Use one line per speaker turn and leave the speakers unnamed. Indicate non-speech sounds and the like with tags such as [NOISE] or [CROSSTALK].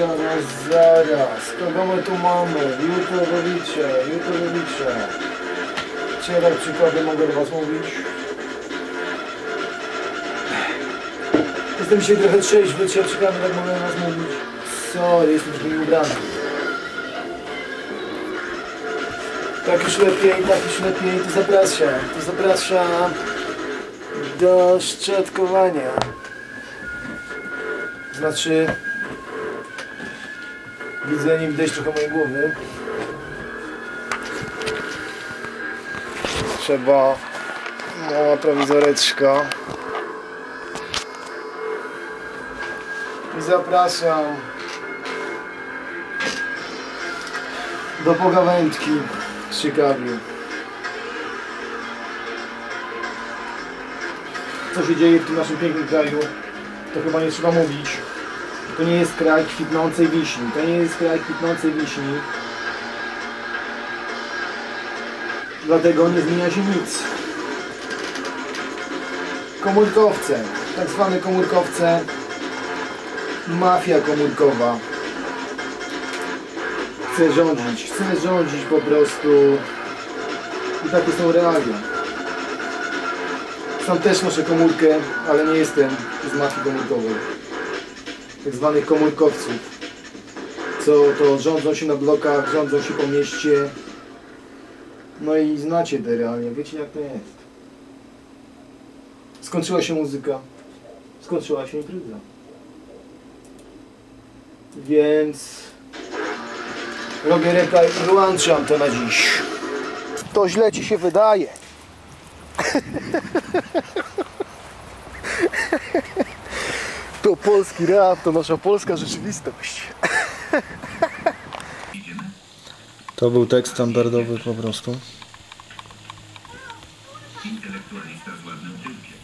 Zaraz, zaraz. Kogo my tu mamy? Jutowowicze, Jutowowicze. Cielak przykłady mogę do was mówić. Jestem dzisiaj trochę trzeźwy, czy ja przykłady tak mogę do was mówić. Sorry, jestem trochę nieubrany. Tak już lepiej, tak już lepiej, to zapraszam, to zapraszam do szczotkowania. Znaczy, widzę nim deszcz trochę mojej głowy. Trzeba mała prowizoreczka. I zapraszam do pogawędki z Chicago. Co się dzieje w tym naszym pięknym kraju, to chyba nie trzeba mówić. To nie jest kraj kwitnącej wiśni. To nie jest kraj kwitnącej wiśni. Dlatego nie zmienia się nic. Komórkowce, tak zwane komórkowce, mafia komórkowa chce rządzić, chce rządzić po prostu i takie są realia. Sam też noszę komórkę, ale nie jestem z mafii komórkowej. Tak zwanych komórkowców. Co to rządzą się na blokach, rządzą się po mieście. No i znacie te realia, wiecie jak to jest. Skończyła się muzyka, skończyła się impreza. Więc robię replay i wyłączam to na dziś. To źle ci się wydaje. [LAUGHS] To polski rap, to nasza polska rzeczywistość. To był tekst standardowy po prostu. Intelektualista z ładnym tyłkiem.